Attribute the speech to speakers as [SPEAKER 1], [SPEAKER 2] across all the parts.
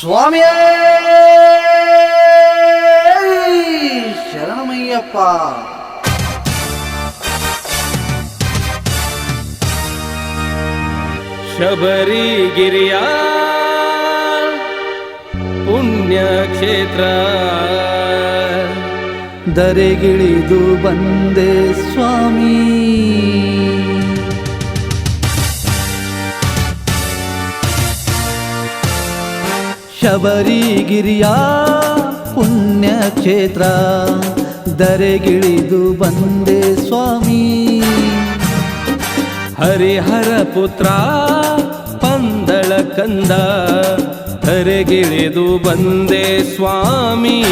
[SPEAKER 1] ಸ್ವಾಮಿಯೇ! ಶರಣಮಯ್ಯಪ್ಪ!
[SPEAKER 2] ಪುಣ್ಯ ಪುಣ್ಯಕ್ಷೇತ್ರ.
[SPEAKER 1] ದರೆಗಿಳಿದು ಬಂದೆ ಸ್ವಾಮಿ. ಶಬರಿಗಿರಿಯ ಪುಣ್ಯಕ್ಷೇತ್ರ ದರೆಗಿಳಿದು ಬಂದೆ ಸ್ವಾಮಿ.
[SPEAKER 2] ಹರಿಹರ ಪುತ್ರ ಪಂದಳ ಕಂದ ದರೆಗಿಳಿದು ಬಂದೆ ಸ್ವಾಮಿ.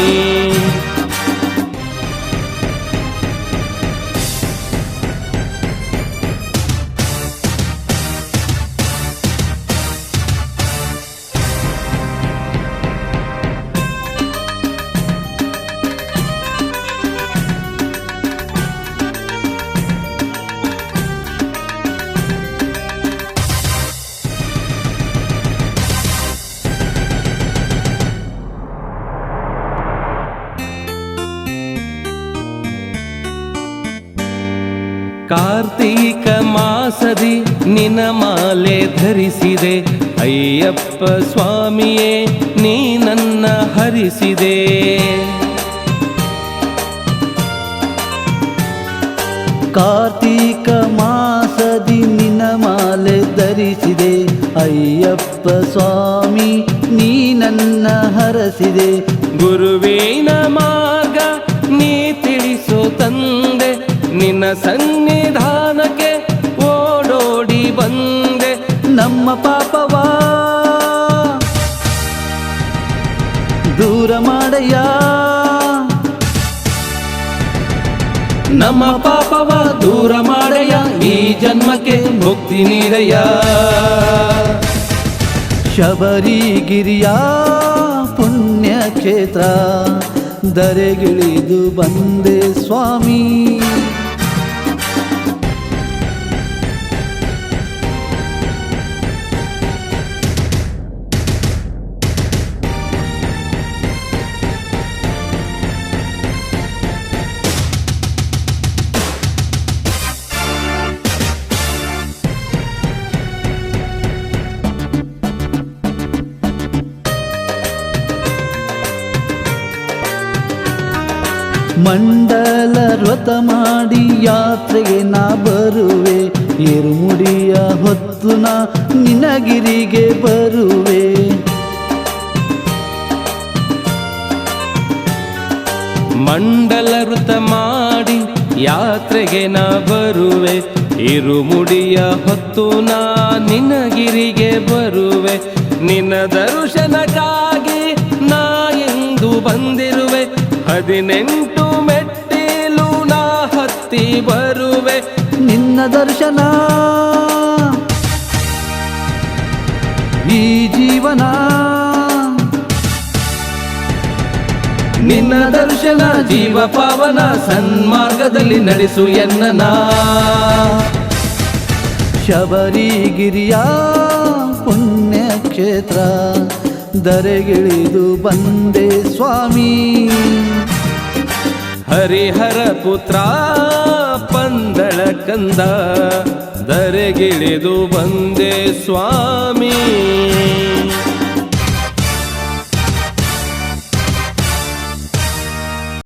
[SPEAKER 2] ಕಾರ್ತೀಕ ಮಾಸದಿ ನಿನ ಮಾಲೆ ಧರಿಸಿದೆ. ಅಯ್ಯಪ್ಪ ಸ್ವಾಮಿಯೇ, ನೀ ನನ್ನ ಹರಿಸಿದೆ.
[SPEAKER 1] ಕಾರ್ತೀಕ ಮಾಸದಿ ನಿನ ಮಾಲೆ ಧರಿಸಿದೆ. ಅಯ್ಯಪ್ಪ ಸ್ವಾಮಿ, ನೀ ನನ್ನ ಹರಸಿದೆ.
[SPEAKER 2] ಗುರುವಿನ ಮಾರ್ಗ ನೀ ತಿಳಿಸು ತಂದೆ. ನಿನ್ನ ಸನ್ನಿಧಾನಕ್ಕೆ ಓಡೋಡಿ ಬಂದೆ.
[SPEAKER 1] ನಮ್ಮ ಪಾಪವಾ? ದೂರ ಮಾಡಯ್ಯ?
[SPEAKER 2] ನಮ್ಮ ಪಾಪವ? ದೂರ ಮಾಡಯ್ಯ? ಈ ಜನ್ಮಕ್ಕೆ ಮುಕ್ತಿ ನೀಡಯ್ಯ?
[SPEAKER 1] ಶಬರಿಗಿರಿಯ? ಪುಣ್ಯಕ್ಷೇತ್ರ? ದರೆಗಿಳಿದು ಬಂದೆ ಸ್ವಾಮಿ. ಮಂಡಲ ವ್ರತ ಮಾಡಿ ಯಾತ್ರೆಗೆ ನಾ ಬರುವೆ. ಇರುಮುಡಿಯ ಹೊತ್ತು ನಾ ನಿನಗಿರಿಗೆ ಬರುವೆ.
[SPEAKER 2] ಮಂಡಲ ವೃತ ಮಾಡಿ ಯಾತ್ರೆಗೆ ನಾ ಬರುವೆ. ಇರುಮುಡಿಯ ಹೊತ್ತು ನಾ ನಿನಗಿರಿಗೆ ಬರುವೆ. ನಿನ್ನ ದರ್ಶನಕ್ಕಾಗಿ ನಾ ಎಂದು ಬಂದಿರುವೆ. ಹದಿನೆಂಟು ಬರುವೆ
[SPEAKER 1] ನಿನ್ನ ದರ್ಶನ. ಈ ಜೀವನ
[SPEAKER 2] ನಿನ್ನ ದರ್ಶನ, ಜೀವ ಪಾವನ ಸನ್ಮಾರ್ಗದಲ್ಲಿ ನಡೆಸು ಎನ್ನನ.
[SPEAKER 1] ಶಬರಿಗಿರಿಯ ಪುಣ್ಯಕ್ಷೇತ್ರ ದರೆಗಿಳಿದು ಬಂದೆ ಸ್ವಾಮಿ.
[SPEAKER 2] ಹರಿಹರ ಪುತ್ರ ಪಂದಳ ಕಂದ ದರೆಗಿಳಿದು ಬಂದೆ ಸ್ವಾಮಿ.